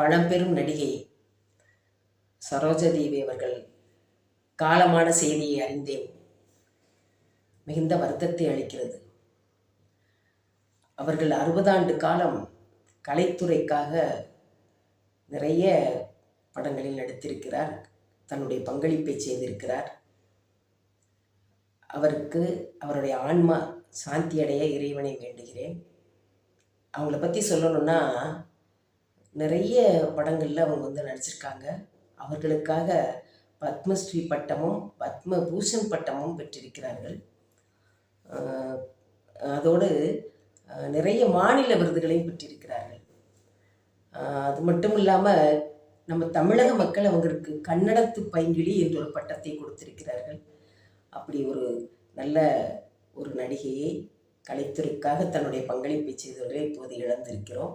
பழம்பெரும் நடிகை சரோஜதேவி அவர்கள் காலமான செய்தியை அறிந்தேன். மிகுந்த வருத்தத்தை அளிக்கிறது. அவர்கள் அறுபதாண்டு காலம் கலைத்துறைக்காக நிறைய படங்களில் நடித்திருக்கிறார். தன்னுடைய பங்களிப்பை செய்திருக்கிறார். அவருக்கு அவருடைய ஆன்மா சாந்தி அடைய இறைவனை வேண்டுகிறேன். அவங்கள பற்றி சொல்லணும்னா நிறைய படங்களில் அவங்க வந்து நடிச்சிருக்காங்க. அவர்களுக்காக பத்மஸ்ரீ பட்டமும் பத்ம பூஷன் பட்டமும் பெற்றிருக்கிறார்கள். அதோடு நிறைய மாநில விருதுகளையும் பெற்றிருக்கிறார்கள். அது மட்டும் இல்லாமல் நம்ம தமிழக மக்கள் அவங்களுக்கு கன்னடத்து பைங்கிழி என்ற ஒரு பட்டத்தை கொடுத்திருக்கிறார்கள். அப்படி ஒரு நல்ல ஒரு நடிகையை கலைத்துறைக்காக தன்னுடைய பங்களிப்பை செய்தவர்களை இப்போது இழந்திருக்கிறோம்.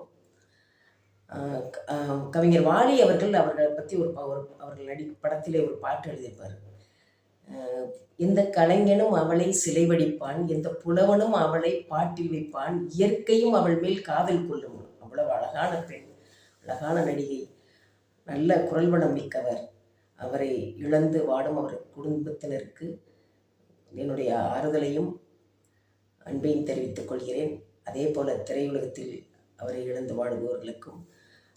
கவிஞர் வாலி அவர்கள் அவர்களை பற்றி ஒரு அவர்கள் நடி படத்திலே ஒரு பாட்டு எழுதியிருப்பார். எந்த கலைஞனும் அவளை சிலை வடிப்பான் எந்த புலவனும் அவளை பாட்டில் வைப்பான் இயற்கையும் அவள் மேல் காதல் கொள்ளும். அவ்வளவு அழகான பெண் அழகான நடிகை நல்ல குரல் வளம் மிக்கவர். அவரை இழந்து வாடும் அவர் குடும்பத்தினருக்கு என்னுடைய ஆறுதலையும் அன்பையும் தெரிவித்துக் கொள்கிறேன். அதே போல திரையுலகத்தில் அவரை இழந்து வாடுபவர்களுக்கும்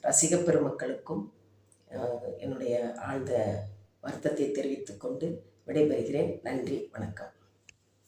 ரசிகப் பெருமக்களுக்கும் என்னுடைய ஆழ்ந்த வருத்தத்தை தெரிவித்துக்கொண்டு விடைபெறுகிறேன். நன்றி வணக்கம்.